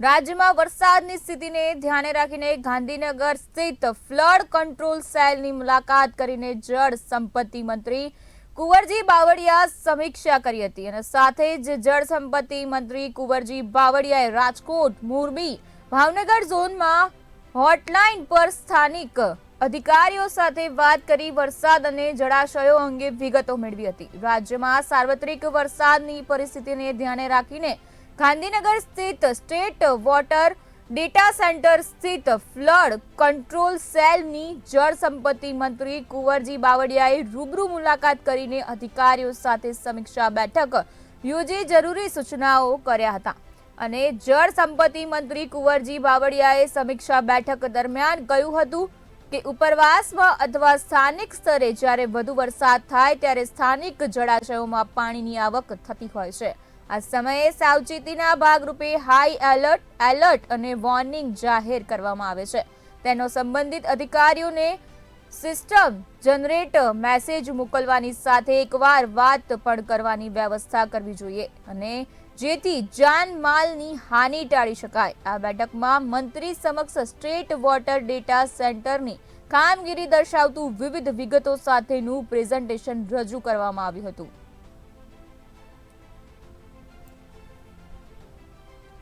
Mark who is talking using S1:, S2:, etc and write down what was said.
S1: રાજ્યમાં વરસાદની સ્થિતિને ધ્યાને રાખીને ગાંધીનગર સ્થિત ફ્લડ કંટ્રોલ સેલની મુલાકાત કરીને જળ સંપત્તિ મંત્રી કુંવરજી બાવળિયા સમીક્ષા કરી હતી અને સાથે જ જળ સંપત્તિ મંત્રી કુંવરજી બાવળિયાએ રાજકોટ, મોરબી, ભાવનગર ઝોનમાં હોટલાઇન પર સ્થાનિક અધિકારીઓ સાથે વાત કરી વરસાદ અને જળાશયો અંગે વિગતો મેળવી હતી. રાજ્યમાં સાર્વત્રિક વરસાદની પરિસ્થિતિને ધ્યાને રાખીને ગાંધીનગર સ્થિત સ્ટેટ વોટર ડેટા સેન્ટર સ્થિત ફ્લડ કંટ્રોલ સેલની જળ સંપત્તિ મંત્રી કુંવરજી બાવળિયાએ રૂબરૂ મુલાકાત કરીને અધિકારીઓ સાથે સમીક્ષા બેઠક યોજી જરૂરી સૂચનાઓ કર્યા હતા. અને જળ સંપત્તિ મંત્રી કુંવરજી બાવળિયાએ સમીક્ષા બેઠક દરમિયાન કહ્યું હતું કે ઉપરવાસમાં અથવા સ્થાનિક સ્તરે જ્યારે વધુ વરસાદ થાય ત્યારે સ્થાનિક જળાશયોમાં પાણીની આવક થતી હોય છે. આ સમયે સાવચેતીના ભાગરૂપે હાઈ એલર્ટ એલર્ટ અને વોર્નિંગ જાહેર કરવામાં આવે છે. તેનો સંબંધિત અધિકારીઓને સિસ્ટમ જનરેટર મેસેજ મોકલવાની સાથે એકવાર વાત પણ કરવાની વ્યવસ્થા કરવી જોઈએ અને જેથી જાનમાલની હાનિ ટાળી શકાય. આ બેઠકમાં મંત્રી સમક્ષ સ્ટેટ વોટર ડેટા સેન્ટરની કામગીરી દર્શાવતું વિવિધ વિગતો સાથેનું પ્રેઝન્ટેશન રજૂ કરવામાં આવ્યું હતું.